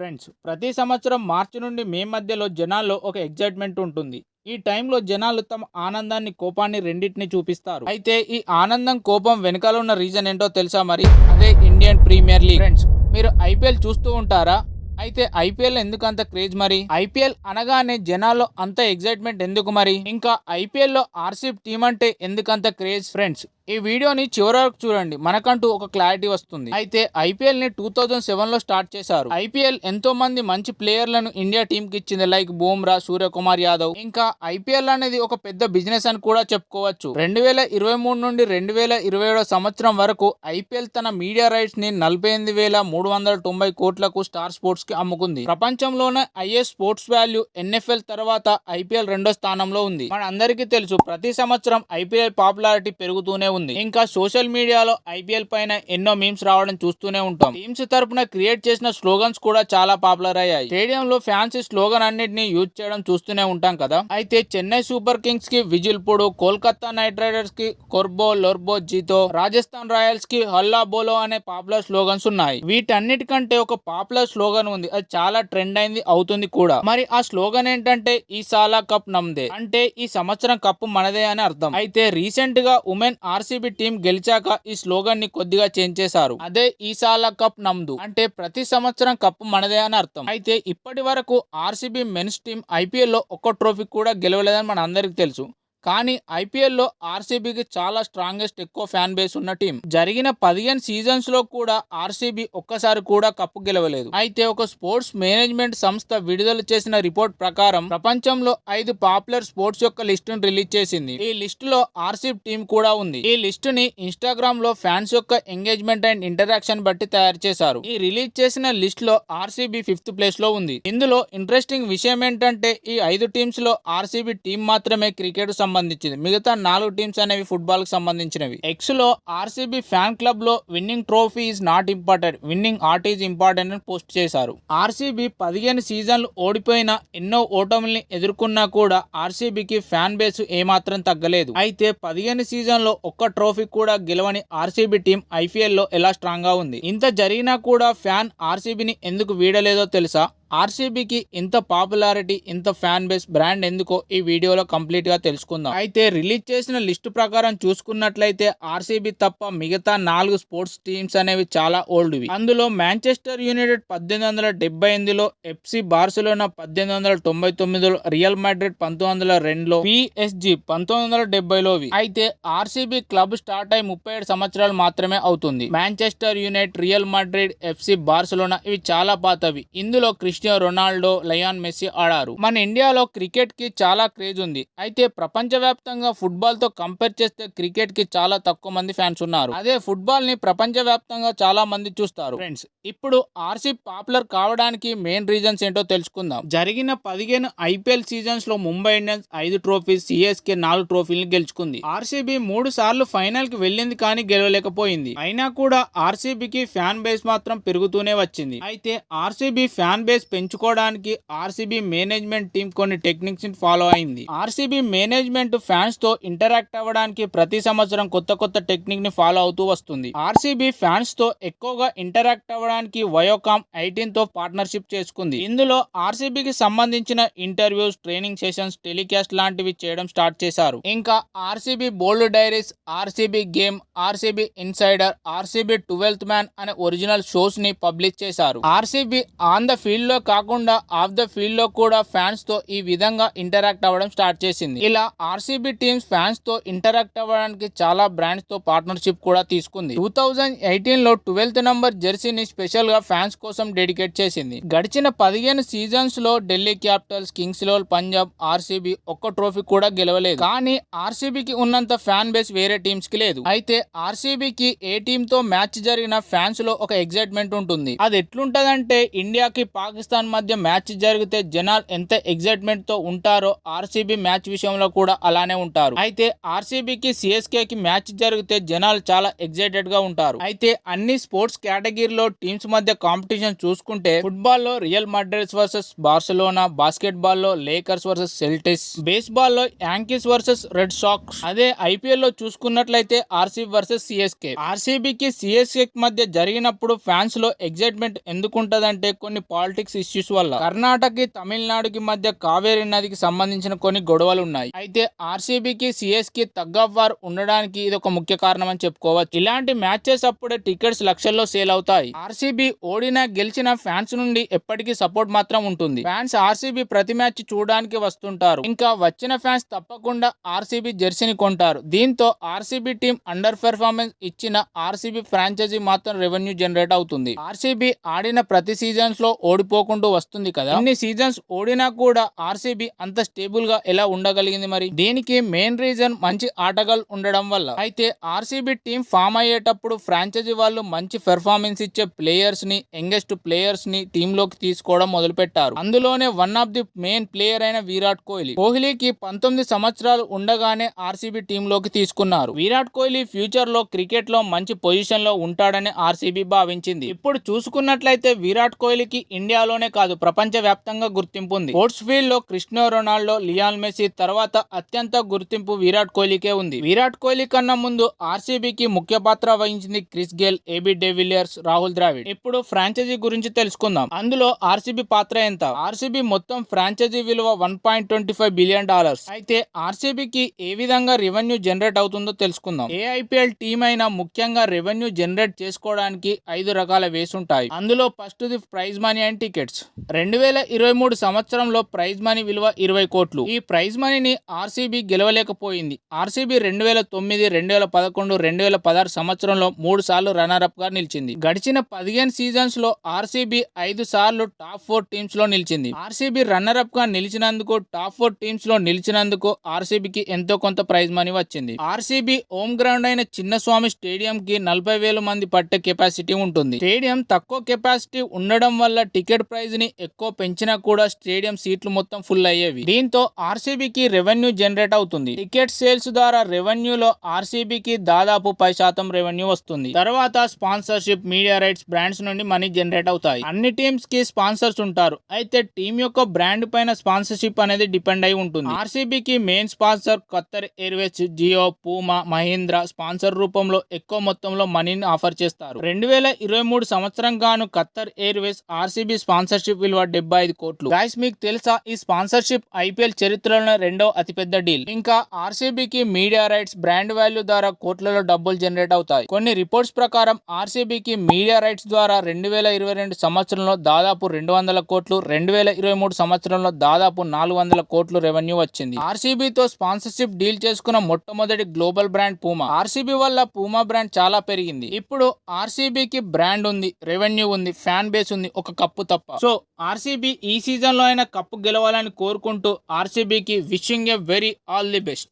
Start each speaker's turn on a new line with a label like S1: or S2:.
S1: Friends ప్రతి సంవత్సరం మార్చి నుండి మే మధ్యలో జనాల్లో ఒక ఎగ్జైట్మెంట్ ఉంటుంది. ఈ టైంలో జనాలు తమ ఆనందాన్ని కోపాన్ని రెండింటిని చూపిస్తారు. అయితే ఈ ఆనందం కోపం వెనకాల ఉన్న రీజన్ ఏంటో తెలుసా మరి? అదే ఇండియన్ ప్రీమియర్ లీగ్ ఫ్రెండ్స్ మీరు ఐపీఎల్ చూస్తూ ఉంటారా? అయితే ఐపీఎల్ ఎందుకు అంత క్రేజ్ మరి? ఐపీఎల్ అనగానే జనాల్లో అంత ఎగ్జైట్మెంట్ ఎందుకు మరి? ఇంకా ఐపీఎల్లో ఆర్సీబ్ టీం అంటే ఎందుకంత క్రేజ్ ఫ్రెండ్స్ ఈ వీడియోని చివరి వరకు చూడండి. మనకంటూ ఒక క్లారిటీ వస్తుంది. అయితే ఐపీఎల్ని టూ థౌజండ్ సెవెన్లో స్టార్ట్ చేశారు. ఐపీఎల్ ఎంతో మంది మంచి ప్లేయర్లను ఇండియా టీమ్కి ఇచ్చింది. లైక్ బూమ్రా సూర్యకుమార్ యాదవ్. ఇంకా ఐపీఎల్ అనేది ఒక పెద్ద బిజినెస్ అని కూడా చెప్పుకోవచ్చు. రెండు వేల ఇరవై మూడు నుండి రెండు వేల ఇరవై ఏడో సంవత్సరం వరకు ఐపీఎల్ తన మీడియా రైట్స్ని నలభై ఎనిమిది వేల మూడు వందల తొంభై కోట్లకు స్టార్ స్పోర్ట్స్కి అమ్ముకుంది. ప్రపంచంలోనే ఐఏ స్పోర్ట్స్ వాల్యూ ఎన్ఎఫ్ఎల్ తర్వాత ఐపీఎల్ రెండో స్థానంలో ఉంది. మన అందరికీ తెలుసు ప్రతి సంవత్సరం ఐపీఎల్ పాపులారిటీ పెరుగుతూనే ఉంది. ఇంకా సోషల్ మీడియాలో ఐపీఎల్ పైన ఎన్నో మీమ్స్ రావడం చూస్తూనే ఉంటాం. టీమ్స్ తరపున క్రియేట్ చేసిన స్లోగన్స్ కూడా చాలా పాపులర్ అయ్యాయి. స్టేడియం లో ఫ్యాన్స్ స్లోగన్ అన్నిటిని యూజ్ చేయడం చూస్తూనే ఉంటాం కదా. అయితే చెన్నై సూపర్ కింగ్స్కి విజిల్ పొడు కోల్కతా నైట్ రైడర్స్కి కొర్బో లొర్బో జీతో రాజస్థాన్ రాయల్స్కి హల్లా బోలో అనే పాపులర్ స్లోగన్స్ ఉన్నాయి. వీటన్నిటికంటే ఒక పాపులర్ స్లోగన్ ఉంది. అది చాలా ట్రెండ్ అయింది అవుతుంది కూడా. మరి ఆ స్లోగన్ ఏంటంటే ఈ సాలా కప్ నమ్దే. అంటే ఈ సంవత్సరం కప్పు మనదే అని అర్థం. అయితే రీసెంట్గా ఉమెన్ ఆర్సీబీ టీం గెలిచాక ఈ స్లోగన్ని కొద్దిగా చేంజ్ చేశారు. అదే ఈసాల కప్ నమ్దు అంటే ప్రతి సంవత్సరం కప్ మనదే అని అర్థం. అయితే ఇప్పటి వరకు ఆర్సీబీ మెన్స్ టీం ఐపీఎల్లో ఒక్క ట్రోఫీ కూడా గెలవలేదని మన అందరికి తెలుసు. కానీ ఐపీఎల్లో ఆర్సీబీకి చాలా స్ట్రాంగెస్ట్ ఎక్కువ ఫ్యాన్ బేస్ ఉన్న టీం. జరిగిన పదిహేను సీజన్స్లో కూడా ఆర్సీబీ ఒక్కసారి కూడా కప్పు గెలవలేదు. అయితే ఒక స్పోర్ట్స్ మేనేజ్మెంట్ సంస్థ విడుదల చేసిన రిపోర్ట్ ప్రకారం ప్రపంచంలో ఐదు పాపులర్ స్పోర్ట్స్ యొక్క లిస్టును రిలీజ్ చేసింది. ఈ లిస్ట్లో ఆర్సీబీ టీం కూడా ఉంది. ఈ లిస్ట్ని ఇన్స్టాగ్రామ్లో ఫ్యాన్స్ యొక్క ఎంగేజ్మెంట్ అండ్ ఇంటరాక్షన్ బట్టి తయారు చేశారు. ఈ రిలీజ్ చేసిన లిస్ట్లో ఆర్సీబీ ఫిఫ్త్ ప్లేస్లో ఉంది. ఇందులో ఇంట్రెస్టింగ్ విషయం ఏంటంటే ఈ ఐదు టీమ్స్లో ఆర్సీబీ టీం మాత్రమే క్రికెట్ సంబంధించింది. మిగతా నాలుగు టీమ్స్ అనేవి ఫుట్బాల్కి సంబంధించినవి. ఎక్స్లో ఆర్సీబీ ఫ్యాన్ క్లబ్లో winning trophy is not important. Winning heart is important అని పోస్ట్ చేశారు. ఆర్సీబీ పదిహేను సీజన్లు ఓడిపోయిన ఎన్నో ఓటముల్ని ఎదుర్కొన్నా కూడా ఆర్సీబీకి ఫ్యాన్ బేస్ ఏమాత్రం తగ్గలేదు. అయితే పదిహేను సీజన్లో ఒక్క ట్రోఫీ కూడా గెలవని ఆర్సీబీ టీం ఐపీఎల్లో ఎలా స్ట్రాంగ్గా ఉంది? ఇంత జరిగినా కూడా ఫ్యాన్ ఆర్సీబీని ఎందుకు వీడలేదో తెలుసా? ఆర్సీబీకి ఇంత పాపులారిటీ ఇంత ఫ్యాన్ బేస్ బ్రాండ్ ఎందుకో ఈ వీడియోలో కంప్లీట్గా తెలుసుకుందాం. అయితే రిలీజ్ చేసిన లిస్టు ప్రకారం చూసుకున్నట్లయితే ఆర్సీబీ తప్ప మిగతా నాలుగు స్పోర్ట్స్ టీమ్స్ అనేవి చాలా ఓల్డ్వి. అందులో మాంచెస్టర్ యునైటెడ్ పద్దెనిమిది వందల డెబ్బై ఎనిమిదిలో ఎఫ్సి బార్సిలోనా పద్దెనిమిది వందల తొంభై తొమ్మిదిలో రియల్ మాడ్రిడ్ పంతొమ్మిది వందల రెండులో పిఎస్జి పంతొమ్మిది వందల డెబ్బైలోవి అయితే ఆర్సీబీ క్లబ్ స్టార్ట్ అయి ముప్పై ఏడు సంవత్సరాలు మాత్రమే అవుతుంది. Manchester United Real Madrid FC Barcelona ఇవి చాలా పాతవి. ఇందులో క్రిస్టియో రొనాల్డో లయాన్ మెస్సీ ఆడారు. మన ఇండియాలో క్రికెట్కి చాలా క్రేజ్ ఉంది. అయితే ప్రపంచవ్యాప్తంగా ఫుట్బాల్తో కంపేర్ చేస్తే క్రికెట్కి చాలా తక్కువ మంది ఫ్యాన్స్ ఉన్నారు. అదే ఫుట్బాల్ని ప్రపంచవ్యాప్తంగా చాలా మంది చూస్తారు. ఫ్రెండ్స్ ఇప్పుడు ఆర్సీ పాపులర్ కావడానికి మెయిన్ రీజన్స్ ఏంటో తెలుసుకుందాం. జరిగిన పదిహేను ఐపీఎల్ సీజన్స్లో ముంబై ఇండియన్స్ ఐదు ట్రోఫీస్ సిఎస్కే నాలుగు ట్రోఫీలు గెలుచుకుంది. ఆర్సీబీ మూడు సార్లు ఫైనల్కి వెళ్ళింది కానీ గెలవలేకపోయింది. అయినా కూడా ఆర్సీబీకి ఫ్యాన్ బేస్ మాత్రం పెరుగుతూనే వచ్చింది. అయితే ఆర్సీబీ ఫ్యాన్ బేస్ పెంచుకోవడానికి ఆర్సీబీ మేనేజ్మెంట్ టీం కొన్ని టెక్నిక్స్ని ఫాలో అయింది. ఆర్సీబీ మేనేజ్మెంట్ ఫ్యాన్స్తో ఇంటరాక్ట్ అవ్వడానికి ప్రతి సంవత్సరం కొత్త కొత్త టెక్నిక్ని ఫాలో అవుతూ వస్తుంది. ఆర్సీబీ ఫ్యాన్స్తో ఎక్కువగా ఇంటరాక్ట్ అవ్వడానికి వయోకామ్ ఐటీన్తో పార్ట్నర్షిప్ చేసుకుంది. ఇందులో ఆర్సీబీకి సంబంధించిన ఇంటర్వ్యూస్ ట్రైనింగ్ సెషన్స్ టెలికాస్ట్ లాంటివి చేయడం స్టార్ట్ చేశారు. ఇంకా RCB bold diaries RCB game RCB insider RCB twelfth man అనే ఒరిజినల్ షోస్ని పబ్లిష్ చేశారు. ఆర్సీబీ ఆన్ ద ఫీల్డ్లో కాకుండా ఆఫ్ ద ఫీల్డ్లో కూడా ఫ్యాన్స్తో ఈ విధంగా ఇంటరాక్ట్ అవ్వడం స్టార్ట్ చేసింది. ఇలా ఆర్సీబీ టీమ్స్ ఫ్యాన్స్తో ఇంటరాక్ట్ అవ్వడానికి చాలా బ్రాండ్స్తో పార్ట్నర్షిప్ కూడా తీసుకుంది. టూ థౌజండ్ ఎయిటీన్లో ట్వెల్త్ నంబర్ జెర్సీని స్పెషల్గా ఫ్యాన్స్ కోసం డెడికేట్ చేసింది. గడిచిన పదిహేను సీజన్స్లో ఢిల్లీ క్యాపిటల్స్ కింగ్స్లో పంజాబ్ ఆర్సీబీ ఒక్క ట్రోఫీ కూడా గెలవలేదు. కానీ ఆర్సీబీకి ఉన్నంత ఫ్యాన్ బేస్ వేరే టీమ్స్కి లేదు. అయితే ఆర్సీబీకి ఏ టీమ్తో మ్యాచ్ జరిగిన ఫ్యాన్స్లో ఒక ఎగ్జైట్మెంట్ ఉంటుంది. అది ఎట్లుంటదంటే ఇండియాకి పాకిస్తాన్ పాకిస్తాన్ మధ్య మ్యాచ్ జరిగితే జనాలు ఎంత ఎగ్జైట్మెంట్తో ఉంటారో ఆర్సీబీ మ్యాచ్ విషయంలో కూడా అలానే ఉంటారు. అయితే ఆర్సీబీకి సిఎస్కేకి మ్యాచ్ జరిగితే జనాలు చాలా ఎగ్జైటెడ్గా ఉంటారు. అయితే అన్ని స్పోర్ట్స్ కేటగిరీలో టీమ్స్ మధ్య కాంపిటీషన్ చూసుకుంటే ఫుట్బాల్లో రియల్ మడ్రిడ్స్ వర్సెస్ బార్సలోనా బాస్కెట్బాల్లో లేకర్స్ వర్సెస్ సెల్టిస్ బేస్బాల్లో యాంకీస్ వర్సెస్ రెడ్ సాక్స్. అదే ఐపీఎల్లో చూసుకున్నట్లయితే ఆర్సీబీ వర్సెస్ సిఎస్కే. ఆర్సీబీకి సిఎస్కే మధ్య జరిగినప్పుడు ఫ్యాన్స్లో ఎగ్జైట్మెంట్ ఎందుకుంటదంటే కొన్ని పాలిటిక్స్ ఇష్యూస్ వల్ల. కర్ణాటకకి తమిళనాడుకి మధ్య కావేరీ నదికి సంబంధించిన కొన్ని గొడవలు ఉన్నాయి అయితే ఆర్సీబీకి సిఎస్కి తగ్గ వార్ ఉండడానికి ఇది ఒక ముఖ్య కారణం అని చెప్పుకోవచ్చు. ఇలాంటి మ్యాచెస్ అప్పుడే టికెట్స్ లక్షల్లో సేల్ అవుతాయి. ఆర్సీబీ ఓడినా గెలిచిన ఫ్యాన్స్ నుండి ఎప్పటికీ సపోర్ట్ మాత్రం ఉంటుంది. ఫ్యాన్స్ ఆర్సీబీ ప్రతి మ్యాచ్ చూడడానికి వస్తుంటారు. ఇంకా వచ్చిన ఫ్యాన్స్ తప్పకుండా ఆర్సీబీ జెర్సీని కొంటారు. దీంతో ఆర్సీబీ టీం అండర్ పెర్ఫార్మెన్స్ ఇచ్చిన ఆర్సీబీ ఫ్రాంచైజీ మాత్రం రెవెన్యూ జనరేట్ అవుతుంది. ఆర్సీబీ ఆడిన ప్రతి సీజన్స్లో ఓడిపో ఓడిపోకుండా వస్తుంది కదా. ఇన్ని సీజన్స్ ఓడినా కూడా ఆర్సీబీ అంత స్టేబుల్గా ఎలా ఉండగలిగింది మరి? దీనికి మెయిన్ రీజన్ మంచి ఆటగాళ్ళు ఉండడం వల్ల. అయితే ఆర్సీబీ టీం ఫామ్ అయ్యేటప్పుడు ఫ్రాంచైజీ వాళ్ళు మంచి పెర్ఫార్మెన్స్ ఇచ్చే ప్లేయర్స్ని యంగెస్ట్ ప్లేయర్స్ని టీమ్లోకి తీసుకోవడం మొదలు పెట్టారు అందులోనే one of the main player అయిన విరాట్ కోహ్లీ. కోహ్లీకి పంతొమ్మిది సంవత్సరాలు ఉండగానే ఆర్సీబీ టీమ్లోకి తీసుకున్నారు. విరాట్ కోహ్లీ ఫ్యూచర్లో క్రికెట్లో మంచి పొజిషన్లో ఉంటాడని ఆర్సీబీ భావించింది. ఇప్పుడు చూసుకున్నట్లయితే విరాట్ కోహ్లీకి ఇండియాలో దేశంలోనే కాదు ప్రపంచవ్యాప్తంగా గుర్తింపు ఉంది. స్పోర్ట్స్ ఫీల్డ్లో క్రిస్టియో రొనాల్డో లియాన్ మెస్సీ తర్వాత అత్యంత గుర్తింపు విరాట్ కోహ్లీకే ఉంది. విరాట్ కోహ్లీ కన్నా ముందు ఆర్సీబీకి ముఖ్య పాత్ర వహించింది Chris Gayle A B de Villiers Rahul Dravid. ఇప్పుడు ఫ్రాంచైజీ గురించి తెలుసుకుందాం. అందులో ఆర్సీబీ పాత్ర ఎంత? ఆర్సీబీ మొత్తం ఫ్రాంచైజీ విలువ one point twenty five billion dollars. అయితే ఆర్సీబీకి ఏ విధంగా రెవెన్యూ జనరేట్ అవుతుందో తెలుసుకుందాం. ఏ ఐపీఎల్ టీం అయినా ముఖ్యంగా రెవెన్యూ జనరేట్ చేసుకోవడానికి ఐదు రకాల వేస్ ఉంటాయి. అందులో ఫస్ట్ది ప్రైజ్ మనీ అండ్ టికెట్స్ రెండు వేల ఇరవై మూడు సంవత్సరంలో ప్రైజ్ మనీ విలువ ఇరవై కోట్లు. ఈ ప్రైజ్ మనీని ఆర్సీబీ గెలవలేకపోయింది. ఆర్సీబీ రెండు వేల తొమ్మిది రెండు వేల పదకొండు రెండు వేల పదహారు సంవత్సరంలో మూడు సార్లు రన్నర్అప్గా నిలిచింది. గడిచిన పదిహేను సీజన్స్లో ఆర్సీబీ ఐదు సార్లు టాప్ ఫోర్ టీమ్స్లో నిలిచింది. ఆర్సీబీ రన్నర్ అప్గా నిలిచినందుకు టాప్ ఫోర్ టీమ్స్లో నిలిచినందుకు ఆర్సీబీకి ఎంతో కొంత ప్రైజ్ మనీ వచ్చింది. ఆర్సీబీ హోమ్ గ్రౌండ్ అయిన చిన్నస్వామి స్టేడియం కి నలభై వేల మంది పట్టే కెపాసిటీ ఉంటుంది. స్టేడియం తక్కువ కెపాసిటీ ఉండడం వల్ల టికెట్ ప్రైజ్ని ఎక్కువ పెంచినా కూడా స్టేడియం సీట్లు మొత్తం ఫుల్ అయ్యేవి. దీంతో ఆర్సీబీకి రెవెన్యూ జనరేట్ అవుతుంది. టికెట్ సేల్స్ ద్వారా రెవెన్యూలో ఆర్సీబీకి దాదాపు పది శాతం రెవెన్యూ వస్తుంది. తర్వాత స్పాన్సర్షిప్ మీడియా రైట్స్ బ్రాండ్స్ నుండి మనీ జనరేట్ అవుతాయి. అన్ని టీమ్స్కి స్పాన్సర్స్ ఉంటారు. అయితే టీం యొక్క బ్రాండ్ పైన స్పాన్సర్షిప్ అనేది డిపెండ్ అయి ఉంటుంది. ఆర్సీబీకి main sponsor Qatar airways Jio Puma Mahindra sponsor రూపంలో ఎక్కువ మొత్తంలో మనీని ఆఫర్ చేస్తారు. రెండు వేల ఇరవై మూడు సంవత్సరం గాను ఖత్తర్ ఎయిర్వేస్ ఆర్సీబీ స్పాన్సర్షిప్ విలువ డెబ్బై ఐదు కోట్లు. గాయస్ మీకు తెలుసా ఈ స్పాన్సర్షిప్ ఐపీఎల్ చరిత్రలోనే రెండో అతిపెద్ద డీల్. ఇంకా ఆర్సీబీకి మీడియా రైట్స్ బ్రాండ్ వాల్యూ ద్వారా కోట్లలో డబ్బులు జనరేట్ అవుతాయి. కొన్ని రిపోర్ట్స్ ప్రకారం ఆర్సీబీకి మీడియా రైట్స్ ద్వారా రెండు వేల ఇరవై రెండు సంవత్సరంలో దాదాపు రెండు వందల కోట్లు రెండు వేల ఇరవై మూడు సంవత్సరంలో దాదాపు నాలుగు వందల కోట్లు రెవెన్యూ వచ్చింది. ఆర్సీబీతో స్పాన్సర్షిప్ డీల్ చేసుకున్న మొట్టమొదటి గ్లోబల్ బ్రాండ్ పూమా. ఆర్సీబీ వల్ల పూమా బ్రాండ్ చాలా పెరిగింది. ఇప్పుడు ఆర్సీబీకి బ్రాండ్ ఉంది రెవెన్యూ ఉంది ఫ్యాన్ బేస్ ఉంది ఒక కప్పు తప్ప. సో ఆర్సీబీ ఈ సీజన్లో అయినా కప్పు గెలవాలని కోరుకుంటూ ఆర్సీబీకి wishing a very all the best.